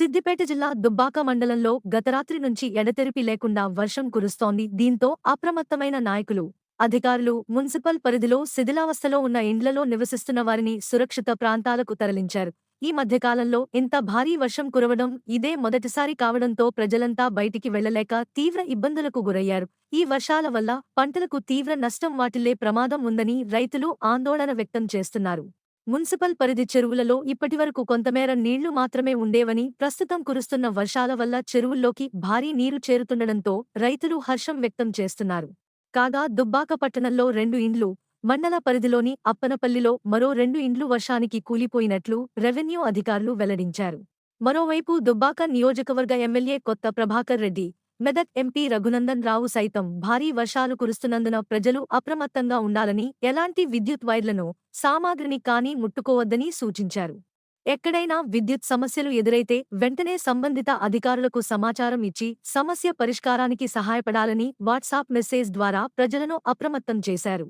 సిద్దిపేట జిల్లా దుబ్బాక మండలంలో గతరాత్రి నుంచి ఎడతెరిపి లేకుండా వర్షం కురుస్తోంది. దీంతో అప్రమత్తమైన నాయకులు అధికారులు మున్సిపల్ పరిధిలో శిథిలావస్థలో ఉన్న ఇండ్లలో నివసిస్తున్న వారిని సురక్షిత ప్రాంతాలకు తరలించారు. ఈ మధ్యకాలంలో ఇంత భారీ వర్షం కురవడం ఇదే మొదటిసారి కావడంతో ప్రజలంతా బయటికి వెళ్ళలేక తీవ్ర ఇబ్బందులకు గురయ్యారు. ఈ వర్షాల వల్ల పంటలకు తీవ్ర నష్టం వాటిల్లే ప్రమాదం ఉందని రైతులు ఆందోళన వ్యక్తం చేస్తున్నారు. మున్సిపల్ పరిధి చెరువులలో ఇప్పటివరకు కొంతమేర నీళ్ళు మాత్రమే ఉండేవని ప్రస్తుతం కురుస్తున్న వర్షాల వల్ల చెరువుల్లోకి భారీ నీరు చేరుతుండడంతో రైతులు హర్షం వ్యక్తం చేస్తున్నారు. కాగా దుబ్బాక పట్టణంలో రెండు ఇండ్లు మండల పరిధిలోని అప్పనపల్లిలో మరో రెండు ఇండ్లు వర్షానికి కూలిపోయినట్లు రెవెన్యూ అధికారులు వెల్లడించారు. మరోవైపు దుబ్బాక నియోజకవర్గ ఎమ్మెల్యే కొత్త ప్రభాకర్ రెడ్డి మెదక్ ఎంపీ రఘునందన్ రావు సైతం భారీ వర్షాలు కురుస్తున్నందున ప్రజలు అప్రమత్తంగా ఉండాలని ఎలాంటి విద్యుత్ వైర్లను సామాగ్రిని కానీ ముట్టుకోవద్దని సూచించారు. ఎక్కడైనా విద్యుత్ సమస్యలు ఎదురైతే వెంటనే సంబంధిత అధికారులకు సమాచారం ఇచ్చి సమస్య పరిష్కారానికి సహాయపడాలని వాట్సాప్ మెసేజ్ ద్వారా ప్రజలను అప్రమత్తం చేశారు.